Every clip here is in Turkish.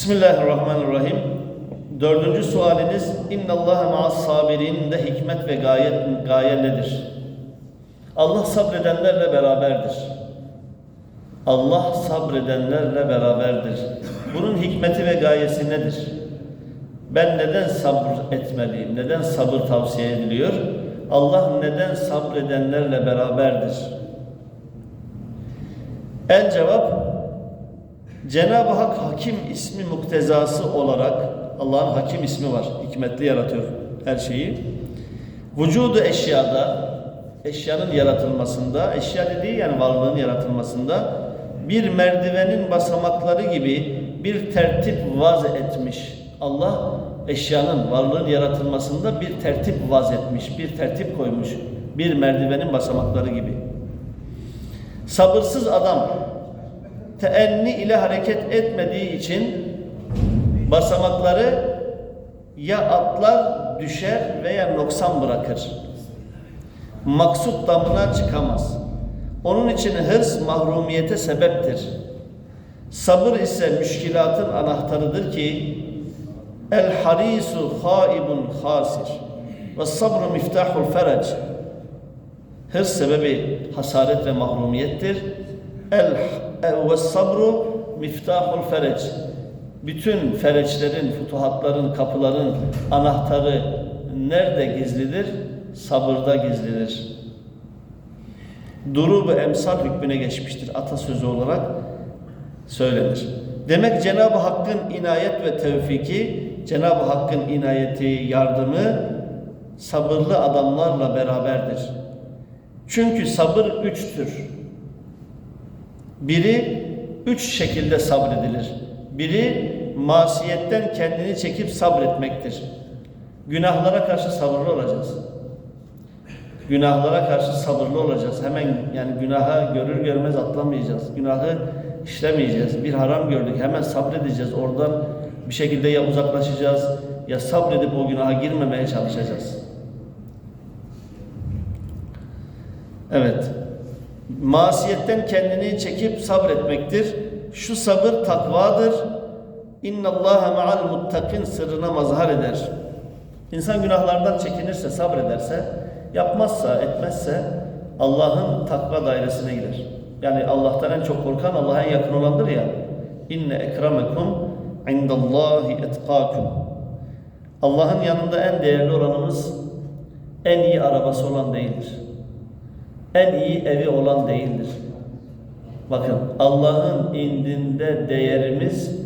Bismillahirrahmanirrahim. Dördüncü sualiniz İnna Allahe ma'as sabirin de hikmet ve gayet gaye nedir? Allah sabredenlerle beraberdir. Allah sabredenlerle beraberdir. Bunun hikmeti ve gayesi nedir? Ben neden sabır etmeliyim? Neden sabır tavsiye ediliyor? Allah neden sabredenlerle beraberdir? El cevap Cenab-ı Hak Hakim ismi muktezası olarak Allah'ın Hakim ismi var. Hikmetli yaratıyor her şeyi. Vücudu eşyada eşyanın yaratılmasında, eşya dediği yani varlığın yaratılmasında bir merdivenin basamakları gibi bir tertip vaz etmiş. Allah eşyanın, varlığın yaratılmasında bir tertip vaz etmiş, bir tertip koymuş. Bir merdivenin basamakları gibi. Sabırsız adam teenni ile hareket etmediği için basamakları ya atlar düşer veya noksan bırakır. Maksut damına çıkamaz. Onun için hırs mahrumiyete sebeptir. Sabır ise müşkilatın anahtarıdır ki el harisu haibun hasir ve sabru miftahul ferec hırs sebebi hasaret ve mahrumiyettir. El ve sabru miftahul ferec bütün fereçlerin, futuhatların, kapıların anahtarı nerede gizlidir? Sabırda gizlidir. Duru ve emsal hükmüne geçmiştir atasözü olarak söylenir. Demek Cenab-ı Hakk'ın inayet ve tevfiki, Cenab-ı Hakk'ın inayeti, yardımı sabırlı adamlarla beraberdir. Çünkü sabır üçtür. Biri üç şekilde sabredilir. Biri masiyetten kendini çekip sabretmektir. Günahlara karşı sabırlı olacağız. Günahlara karşı sabırlı olacağız. Hemen yani günaha görür görmez atlamayacağız. Günahı işlemeyeceğiz. Bir haram gördük hemen sabredeceğiz. Oradan bir şekilde ya uzaklaşacağız ya sabredip o günaha girmemeye çalışacağız. Evet. Masiyetten kendini çekip sabretmektir. Şu sabır takvadır. İnna Allaha ma'al muttakin sırrına mazhar eder. İnsan günahlardan çekinirse, sabrederse, yapmazsa, etmezse Allah'ın takva dairesine girer. Yani Allah'tan en çok korkan Allah'a en yakın olandır ya. İnne ekremekum indallahi etkakum. Allah'ın yanında en değerli olanımız en iyi arabası olan değildir. En iyi evi olan değildir. Bakın Allah'ın indinde değerimiz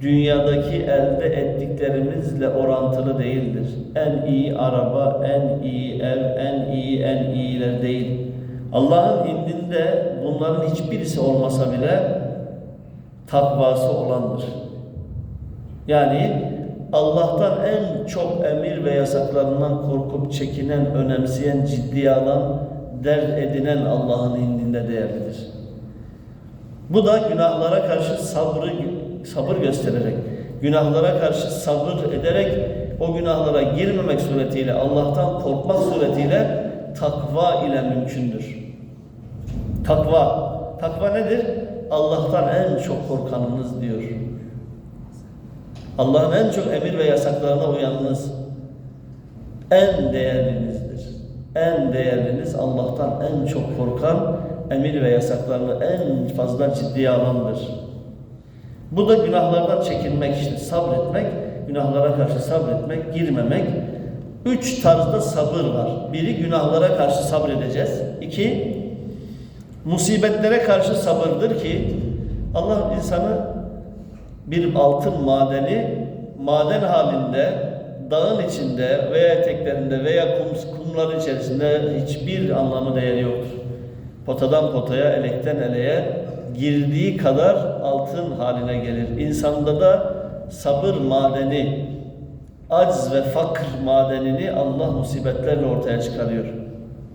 dünyadaki elde ettiklerimizle orantılı değildir. En iyi araba, en iyi ev, en iyi en iyiler değil. Allah'ın indinde bunların hiçbirisi olmasa bile takvası olandır. Yani Allah'tan en çok emir ve yasaklarından korkup çekinen, önemseyen, ciddiye alan, dert edinen Allah'ın indinde değerlidir. Bu da günahlara karşı sabrı sabır göstererek, günahlara karşı sabır ederek o günahlara girmemek suretiyle, Allah'tan korkmak suretiyle takva ile mümkündür. Takva. Takva nedir? Allah'tan en çok korkanınız diyor. Allah'ın en çok emir ve yasaklarına uyanınız en değerlinizdir. En değerliniz Allah'tan en çok korkan, emir ve yasaklarını en fazla ciddiye alandır. Bu da günahlardan çekinmek işte sabretmek, günahlara karşı sabretmek, girmemek. Üç tarzda sabır var. Biri günahlara karşı sabredeceğiz. İki, musibetlere karşı sabırdır ki Allah insanı bir altın madeni maden halinde dağın içinde veya eteklerinde veya kum, kumların içerisinde hiçbir anlamı değeri yoktur. Potadan potaya, elekten eleğe girdiği kadar altın haline gelir. İnsanda da sabır madeni, acz ve fakr madenini Allah musibetlerle ortaya çıkarıyor.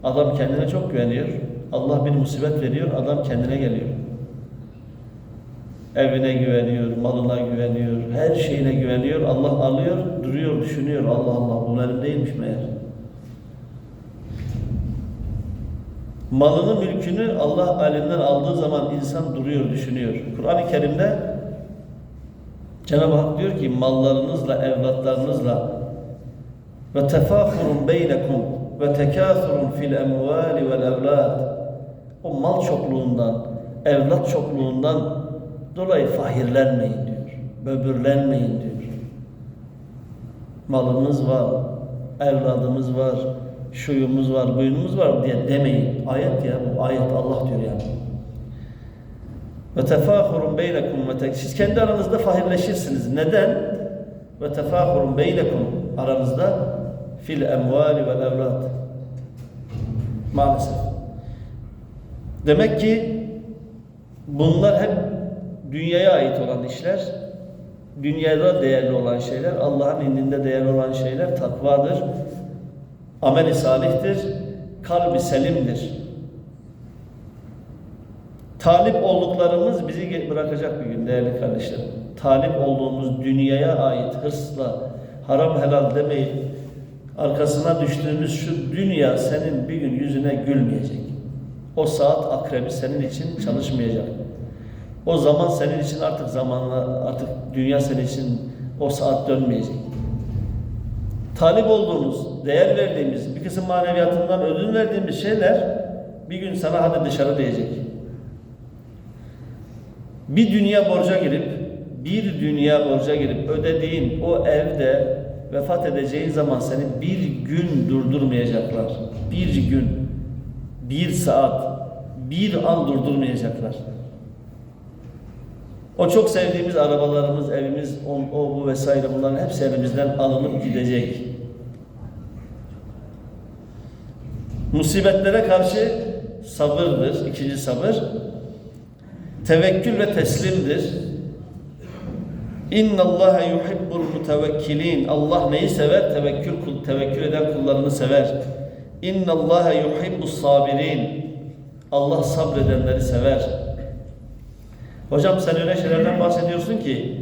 Adam kendine çok güveniyor. Allah bir musibet veriyor, adam kendine geliyor. Evine güveniyor, malına güveniyor, her şeyine güveniyor. Allah alıyor, duruyor, düşünüyor. Allah Allah bu benim değilmiş meğer. Malını, mülkünü Allah elinden aldığı zaman insan duruyor, düşünüyor. Kur'an-ı Kerim'de Cenab-ı Hak diyor ki mallarınızla, evlatlarınızla ve tefahurun beynekum ve tekâthurun fil emvâli vel evlâd o mal çokluğundan, evlat çokluğundan dolayı fahirlenmeyin diyor. Böbürlenmeyin diyor. Malımız var, evladımız var, şuyumuz var, buyumuz var diye demeyin. Ayet ya bu ayet Allah diyor yani. Ve tefahurun beynekum ve siz kendi aranızda fahirleşirsiniz. Neden? Ve tefahurun beynekum aranızda fil emvali vel evlad. Maalesef. Demek ki bunlar hep dünyaya ait olan işler. Dünyada değerli olan şeyler, Allah'ın indinde değerli olan şeyler takvadır. Ameli salihtir, kalbi selimdir. Talip olduklarımız bizi bırakacak bir gün değerli kardeşlerim. Talip olduğumuz dünyaya ait hırsla haram helal demeyip arkasına düştüğümüz şu dünya senin bir gün yüzüne gülmeyecek. O saat akrebi senin için çalışmayacak. O zaman senin için artık zamanla artık dünya senin için o saat dönmeyecek. Talip olduğumuz, değer verdiğimiz, bir kısım maneviyatından ödün verdiğimiz şeyler bir gün sana hadi dışarı diyecek. Bir dünya borca girip, bir dünya borca girip ödediğin o evde vefat edeceğin zaman seni bir gün durdurmayacaklar. Bir gün, bir saat, bir an durdurmayacaklar. O çok sevdiğimiz arabalarımız, evimiz, o, o bu vesaire bunların hepsi elimizden alınıp gidecek. Musibetlere karşı sabırdır, ikinci sabır. Tevekkül ve teslimdir. İnna Allah yuhibbul mutevekkilin. Allah neyi sever? Tevekkül tevekkül eden kullarını sever. İnna Allah yuhibbus sabirin. Allah sabredenleri sever. Hocam sen öyle şeylerden bahsediyorsun ki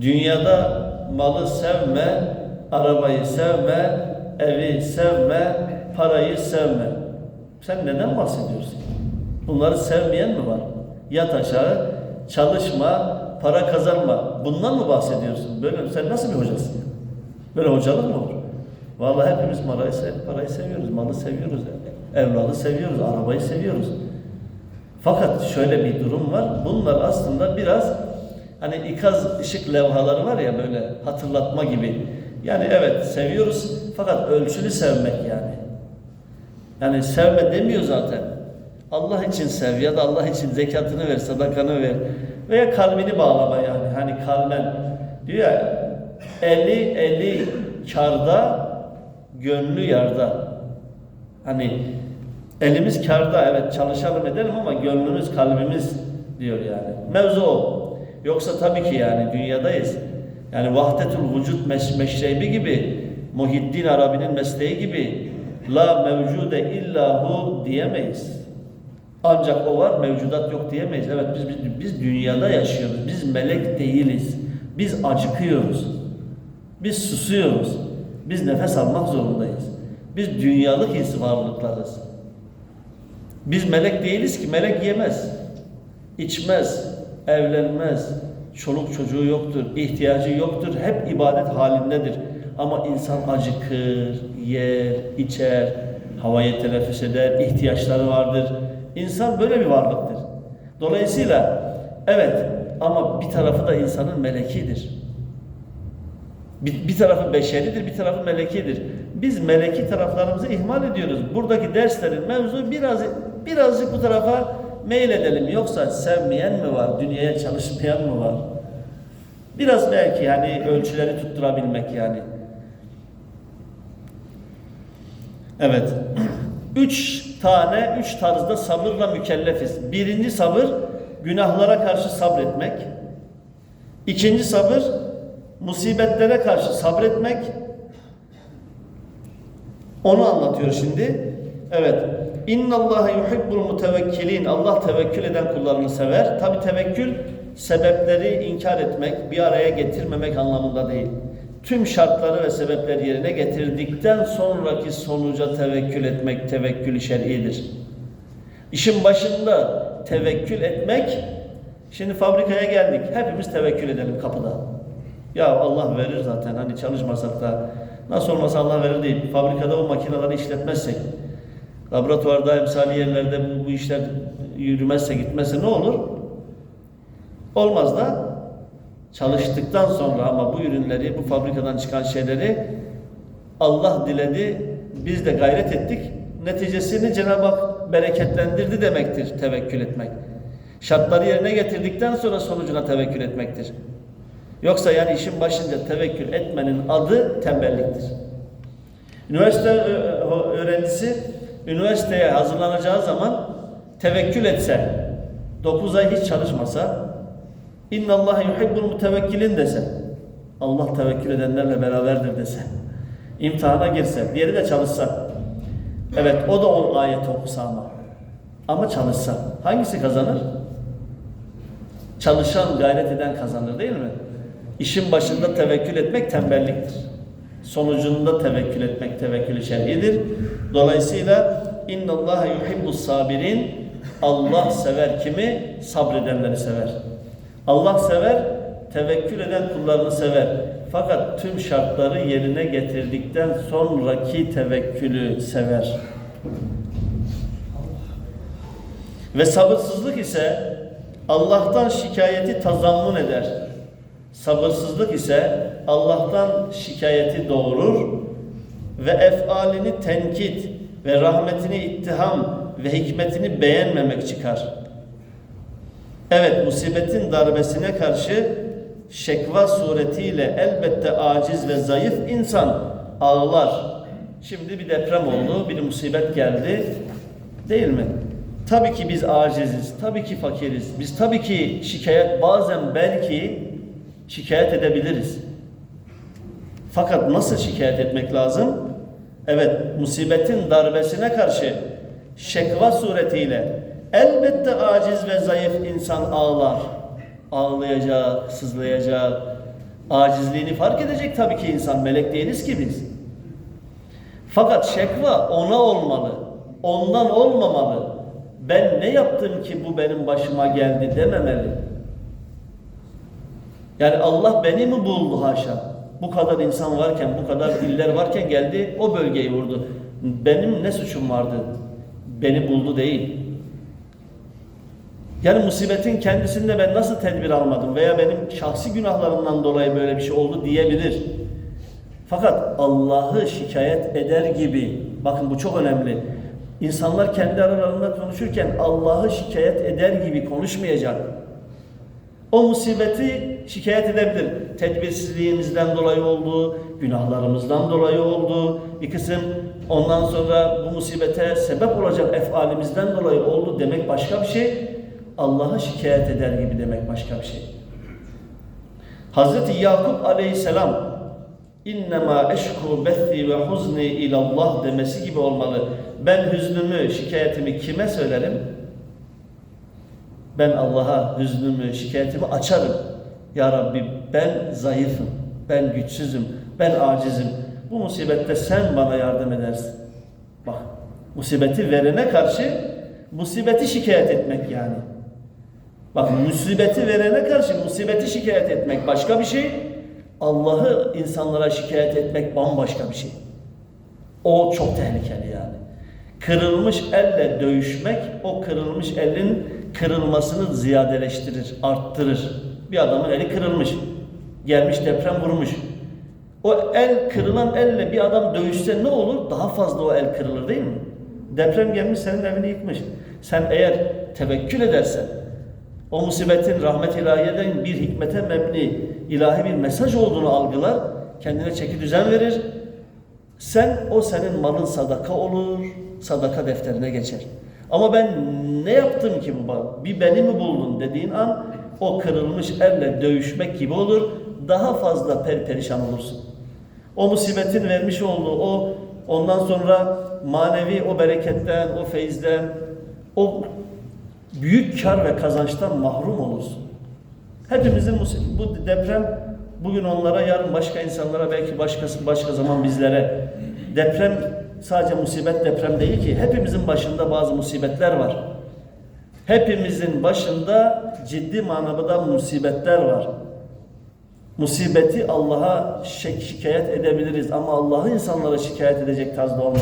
dünyada malı sevme, arabayı sevme, evi sevme, parayı sevme. Sen neden bahsediyorsun? Bunları sevmeyen mi var? Yat aşağı, çalışma, para kazanma. Bundan mı bahsediyorsun? Böyle sen nasıl bir hocasın? Böyle hocalık mı olur? Vallahi hepimiz parayı, parayı seviyoruz, malı seviyoruz, evladı seviyoruz, arabayı seviyoruz. Fakat şöyle bir durum var. Bunlar aslında biraz hani ikaz ışık levhaları var ya böyle hatırlatma gibi. Yani evet seviyoruz fakat ölçülü sevmek yani. Yani sevme demiyor zaten. Allah için sev ya da Allah için zekatını ver, sadakanı ver. Veya kalbini bağlama yani. Hani kalben diyor ya eli eli karda, gönlü yarda. Hani elimiz karda evet çalışalım edelim ama gönlümüz kalbimiz diyor yani. Mevzu o. Yoksa tabii ki yani dünyadayız. Yani vahdetül vücut meş meşrebi gibi Muhiddin Arabi'nin mesleği gibi la mevcude illahu diyemeyiz. Ancak o var, mevcudat yok diyemeyiz. Evet biz, biz, biz dünyada yaşıyoruz. Biz melek değiliz. Biz acıkıyoruz. Biz susuyoruz. Biz nefes almak zorundayız. Biz dünyalık varlıklarız. Biz melek değiliz ki melek yemez, içmez, evlenmez, çoluk çocuğu yoktur, ihtiyacı yoktur, hep ibadet halindedir. Ama insan acıkır, yer, içer, havayı teneffüs eder, ihtiyaçları vardır. İnsan böyle bir varlıktır. Dolayısıyla evet ama bir tarafı da insanın melekidir. Bir, bir tarafı beşeridir, bir tarafı melekidir. Biz meleki taraflarımızı ihmal ediyoruz. Buradaki derslerin mevzu biraz birazcık bu tarafa meyledelim. Yoksa sevmeyen mi var, dünyaya çalışmayan mı var? Biraz belki yani ölçüleri tutturabilmek yani. Evet. Üç tane, üç tarzda sabırla mükellefiz. Birinci sabır, günahlara karşı sabretmek. İkinci sabır, musibetlere karşı sabretmek. Onu anlatıyor şimdi. Evet. İnna Allah yuhibbul mutevekkilin. Allah tevekkül eden kullarını sever. Tabi tevekkül sebepleri inkar etmek, bir araya getirmemek anlamında değil. Tüm şartları ve sebepleri yerine getirdikten sonraki sonuca tevekkül etmek tevekkül şer'idir. İşin başında tevekkül etmek, şimdi fabrikaya geldik. Hepimiz tevekkül edelim kapıda. Ya Allah verir zaten hani çalışmasak da nasıl olmasa Allah verir deyip fabrikada o makineleri işletmezsek laboratuvarda emsali yerlerde bu, bu işler yürümezse gitmezse ne olur? Olmaz da çalıştıktan sonra ama bu ürünleri bu fabrikadan çıkan şeyleri Allah diledi biz de gayret ettik neticesini Cenab-ı Hak bereketlendirdi demektir tevekkül etmek. Şartları yerine getirdikten sonra sonucuna tevekkül etmektir. Yoksa yani işin başınca tevekkül etmenin adı tembelliktir. Üniversite öğrencisi üniversiteye hazırlanacağı zaman tevekkül etse, 9 ay hiç çalışmasa, İnna Allah yuhibbul mutevekkilin dese, Allah tevekkül edenlerle beraberdir dese, imtihana girse, diğeri de çalışsa, evet o da o ayet okusa ama, ama çalışsa, hangisi kazanır? Çalışan, gayret eden kazanır değil mi? İşin başında tevekkül etmek tembelliktir. Sonucunda tevekkül etmek tevekkül şer'idir. Dolayısıyla inna Allah yuhibbus sabirin Allah sever kimi? Sabredenleri sever. Allah sever, tevekkül eden kullarını sever. Fakat tüm şartları yerine getirdikten sonraki tevekkülü sever. Ve sabırsızlık ise Allah'tan şikayeti tazammun eder. Sabırsızlık ise Allah'tan şikayeti doğurur ve efalini tenkit ve rahmetini ittiham ve hikmetini beğenmemek çıkar. Evet musibetin darbesine karşı şekva suretiyle elbette aciz ve zayıf insan ağlar. Şimdi bir deprem oldu, bir musibet geldi. Değil mi? Tabii ki biz aciziz, tabii ki fakiriz. Biz tabii ki şikayet bazen belki şikayet edebiliriz. Fakat nasıl şikayet etmek lazım? Evet, musibetin darbesine karşı şekva suretiyle elbette aciz ve zayıf insan ağlar. Ağlayacak, sızlayacak. Acizliğini fark edecek tabii ki insan. Melek değiliz ki biz. Fakat şekva ona olmalı. Ondan olmamalı. Ben ne yaptım ki bu benim başıma geldi dememeli. Yani Allah beni mi buldu haşa? Bu kadar insan varken, bu kadar iller varken geldi o bölgeyi vurdu. Benim ne suçum vardı? Beni buldu değil. Yani musibetin kendisinde ben nasıl tedbir almadım veya benim şahsi günahlarımdan dolayı böyle bir şey oldu diyebilir. Fakat Allah'ı şikayet eder gibi, bakın bu çok önemli. İnsanlar kendi aralarında konuşurken Allah'ı şikayet eder gibi konuşmayacak. O musibeti şikayet edebilir. Tedbirsizliğimizden dolayı oldu, günahlarımızdan dolayı oldu. Bir kısım ondan sonra bu musibete sebep olacak efalimizden dolayı oldu demek başka bir şey. Allah'ı şikayet eder gibi demek başka bir şey. Hazreti Yakup aleyhisselam innema eşku bethi ve huzni ilallah demesi gibi olmalı. Ben hüznümü, şikayetimi kime söylerim? Ben Allah'a hüznümü, şikayetimi açarım. Ya Rabbi ben zayıfım, ben güçsüzüm, ben acizim. Bu musibette sen bana yardım edersin. Bak, musibeti verene karşı musibeti şikayet etmek yani. Bak musibeti verene karşı musibeti şikayet etmek başka bir şey. Allah'ı insanlara şikayet etmek bambaşka bir şey. O çok tehlikeli yani. Kırılmış elle dövüşmek o kırılmış elin kırılmasını ziyadeleştirir, arttırır. Bir adamın eli kırılmış. Gelmiş deprem vurmuş. O el kırılan elle bir adam dövüşse ne olur? Daha fazla o el kırılır değil mi? Deprem gelmiş senin evini yıkmış. Sen eğer tevekkül edersen, o musibetin rahmet ilahiyeden bir hikmete mebni, ilahi bir mesaj olduğunu algılar, kendine çeki düzen verir. Sen, o senin malın sadaka olur, sadaka defterine geçer. Ama ben ne yaptım ki bu bana? Bir beni mi buldun dediğin an o kırılmış elle dövüşmek gibi olur. Daha fazla perperişan olursun. O musibetin vermiş olduğu o ondan sonra manevi o bereketten, o feyizden, o büyük kar ve kazançtan mahrum olursun. Hepimizin bu deprem bugün onlara, yarın başka insanlara, belki başkası başka zaman bizlere deprem sadece musibet deprem değil ki. Hepimizin başında bazı musibetler var. Hepimizin başında ciddi manada musibetler var. Musibeti Allah'a şikayet edebiliriz ama Allah'ı insanlara şikayet edecek tarzda olmamalı.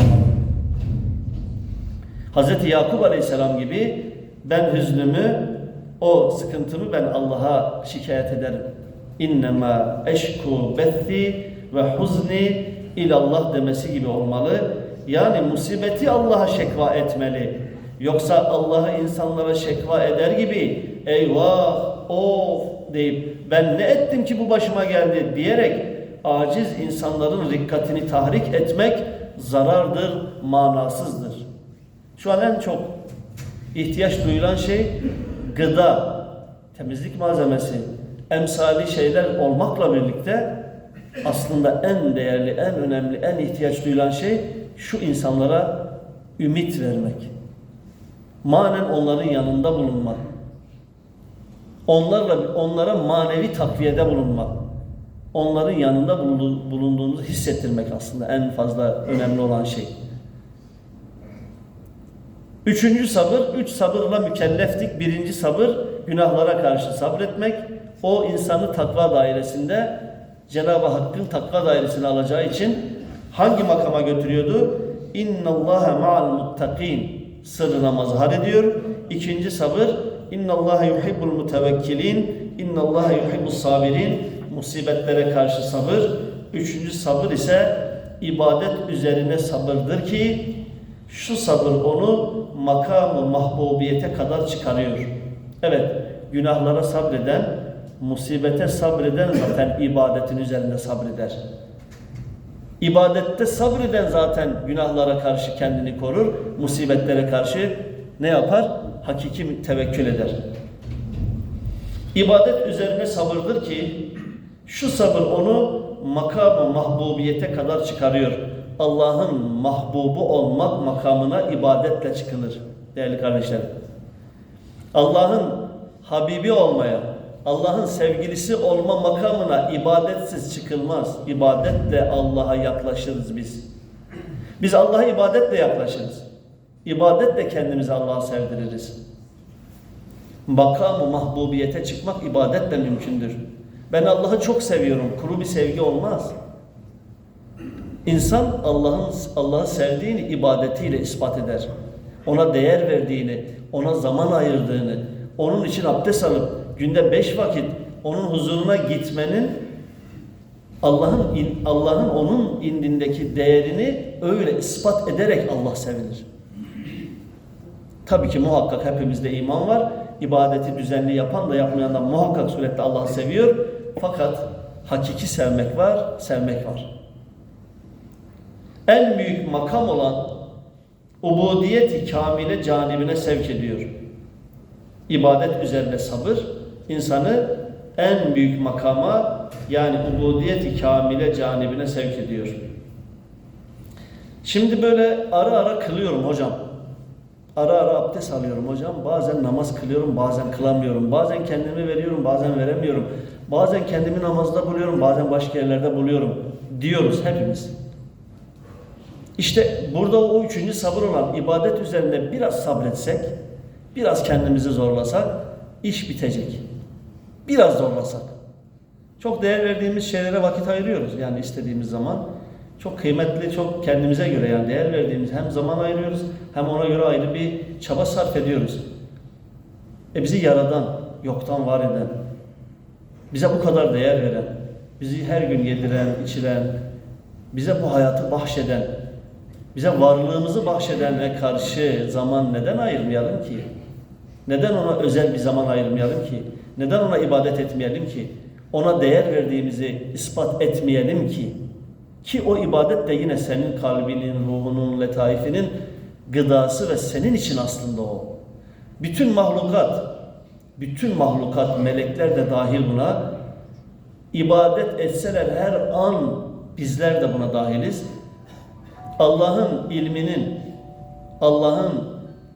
Hz. Yakup Aleyhisselam gibi ben hüznümü, o sıkıntımı ben Allah'a şikayet ederim. İnnemâ eşku bethi ve huzni ilallah demesi gibi olmalı. Yani musibeti Allah'a şekva etmeli. Yoksa Allah'ı insanlara şekva eder gibi eyvah, of deyip ben ne ettim ki bu başıma geldi diyerek aciz insanların rikkatini tahrik etmek zarardır, manasızdır. Şu an en çok ihtiyaç duyulan şey gıda, temizlik malzemesi, emsali şeyler olmakla birlikte aslında en değerli, en önemli, en ihtiyaç duyulan şey şu insanlara ümit vermek. Manen onların yanında bulunmak. Onlarla onlara manevi takviyede bulunmak. Onların yanında bulundu- bulunduğumuzu hissettirmek aslında en fazla önemli olan şey. Üçüncü sabır, üç sabırla mükelleftik. Birinci sabır, günahlara karşı sabretmek. O insanı takva dairesinde Cenab-ı Hakk'ın takva dairesine alacağı için hangi makama götürüyordu? İnna Allaha ma'al muttakin sırrına mazhar ediyor. İkinci sabır, İnna Allaha yuhibbul mutevekkilin, İnna Allaha yuhibbus sabirin. Musibetlere karşı sabır. Üçüncü sabır ise ibadet üzerine sabırdır ki şu sabır onu makamı mahbubiyete kadar çıkarıyor. Evet, günahlara sabreden, musibete sabreden zaten ibadetin üzerinde sabreder. İbadette sabreden zaten günahlara karşı kendini korur, musibetlere karşı ne yapar? Hakiki tevekkül eder. İbadet üzerine sabırdır ki şu sabır onu makamı mahbubiyete kadar çıkarıyor. Allah'ın mahbubu olmak makamına ibadetle çıkılır değerli kardeşlerim. Allah'ın Habibi olmaya, Allah'ın sevgilisi olma makamına ibadetsiz çıkılmaz. İbadetle Allah'a yaklaşırız biz. Biz Allah'a ibadetle yaklaşırız. İbadetle kendimizi Allah'a sevdiririz. Makamı mahbubiyete çıkmak ibadetle mümkündür. Ben Allah'ı çok seviyorum. Kuru bir sevgi olmaz. İnsan Allah'ın Allah'ı sevdiğini ibadetiyle ispat eder. Ona değer verdiğini, ona zaman ayırdığını, onun için abdest alıp günde beş vakit onun huzuruna gitmenin Allah'ın Allah'ın onun indindeki değerini öyle ispat ederek Allah sevilir. Tabii ki muhakkak hepimizde iman var. İbadeti düzenli yapan da yapmayan da muhakkak surette Allah'ı seviyor. Fakat hakiki sevmek var, sevmek var. En büyük makam olan ubudiyeti kamile canibine sevk ediyor. İbadet üzerine sabır insanı en büyük makama yani ubudiyeti kamile canibine sevk ediyor. Şimdi böyle ara ara kılıyorum hocam. Ara ara abdest alıyorum hocam. Bazen namaz kılıyorum, bazen kılamıyorum. Bazen kendimi veriyorum, bazen veremiyorum. Bazen kendimi namazda buluyorum, bazen başka yerlerde buluyorum. Diyoruz hepimiz. İşte burada o üçüncü sabır olan ibadet üzerinde biraz sabretsek, biraz kendimizi zorlasak iş bitecek. Biraz zorlasak. Çok değer verdiğimiz şeylere vakit ayırıyoruz yani istediğimiz zaman. Çok kıymetli, çok kendimize göre yani değer verdiğimiz hem zaman ayırıyoruz hem ona göre ayrı bir çaba sarf ediyoruz. E bizi yaradan, yoktan var eden, bize bu kadar değer veren, bizi her gün yediren, içiren, bize bu hayatı bahşeden, bize varlığımızı bahşedene karşı zaman neden ayırmayalım ki? Neden ona özel bir zaman ayırmayalım ki? Neden ona ibadet etmeyelim ki? Ona değer verdiğimizi ispat etmeyelim ki? Ki o ibadet de yine senin kalbinin, ruhunun, letaifinin gıdası ve senin için aslında o. Bütün mahlukat, bütün mahlukat, melekler de dahil buna ibadet etseler her an bizler de buna dahiliz. Allah'ın ilminin, Allah'ın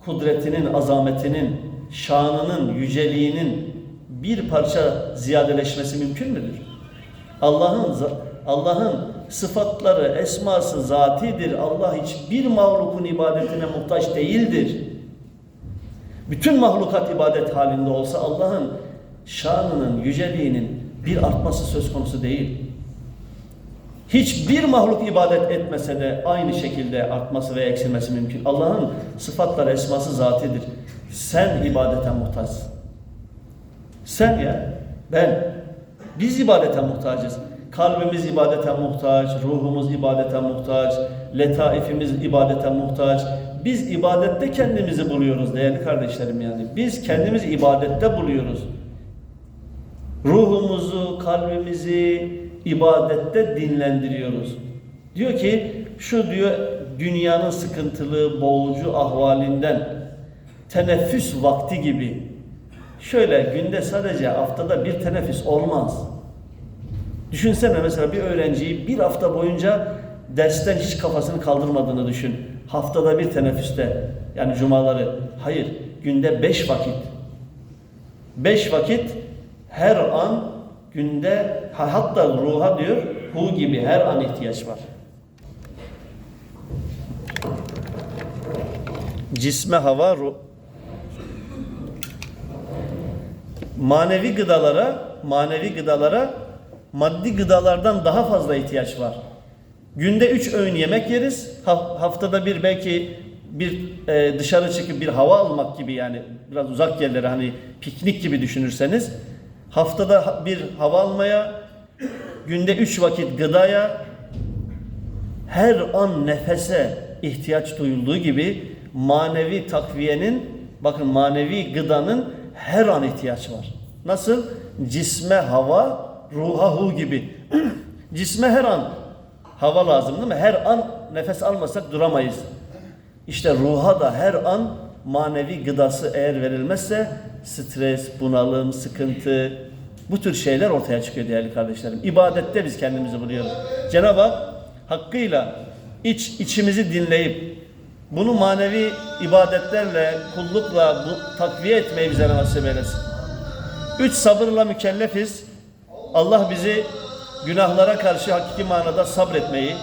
kudretinin, azametinin, şanının, yüceliğinin bir parça ziyadeleşmesi mümkün müdür? Allah'ın Allah'ın sıfatları, esması zatidir. Allah hiçbir mahlukun ibadetine muhtaç değildir. Bütün mahlukat ibadet halinde olsa Allah'ın şanının, yüceliğinin bir artması söz konusu değil. Hiçbir mahluk ibadet etmese de aynı şekilde artması ve eksilmesi mümkün. Allah'ın sıfatları, esması zatidir. Sen ibadete muhtaçsın. Sen ya, ben. Biz ibadete muhtacız. Kalbimiz ibadete muhtaç, ruhumuz ibadete muhtaç, letaifimiz ibadete muhtaç. Biz ibadette kendimizi buluyoruz değerli kardeşlerim yani. Biz kendimizi ibadette buluyoruz. Ruhumuzu, kalbimizi ibadette dinlendiriyoruz. Diyor ki şu diyor dünyanın sıkıntılı, boğucu ahvalinden teneffüs vakti gibi şöyle günde sadece haftada bir teneffüs olmaz. Düşünsene mesela bir öğrenciyi bir hafta boyunca dersten hiç kafasını kaldırmadığını düşün. Haftada bir teneffüste yani cumaları. Hayır günde beş vakit. Beş vakit her an günde ha- hatta ruha diyor hu gibi her an ihtiyaç var. Cisme hava ruh. Manevi gıdalara, manevi gıdalara maddi gıdalardan daha fazla ihtiyaç var. Günde üç öğün yemek yeriz. Ha- haftada bir belki bir e, dışarı çıkıp bir hava almak gibi yani biraz uzak yerlere hani piknik gibi düşünürseniz haftada ha- bir hava almaya, günde üç vakit gıdaya, her an nefese ihtiyaç duyulduğu gibi manevi takviyenin bakın manevi gıdanın her an ihtiyaç var. Nasıl? Cisme hava, ruha hu gibi. Cisme her an hava lazım değil mi? Her an nefes almasak duramayız. İşte ruha da her an manevi gıdası eğer verilmezse stres, bunalım, sıkıntı bu tür şeyler ortaya çıkıyor değerli kardeşlerim. İbadette biz kendimizi buluyoruz. Cenab-ı Hak hakkıyla iç içimizi dinleyip bunu manevi ibadetlerle, kullukla bu, takviye etmeyi bize nasip eylesin. Üç sabırla mükellefiz. Allah bizi günahlara karşı hakiki manada sabretmeyi,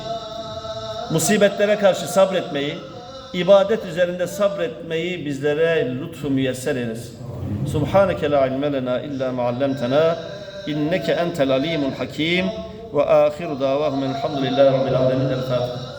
musibetlere karşı sabretmeyi, ibadet üzerinde sabretmeyi bizlere lütfu müyesser eylesin. Subhaneke la ilme lena illa ma allamtena inneke entel alimul hakim ve ahiru davahum elhamdülillahi rabbil alemin. El Fatiha.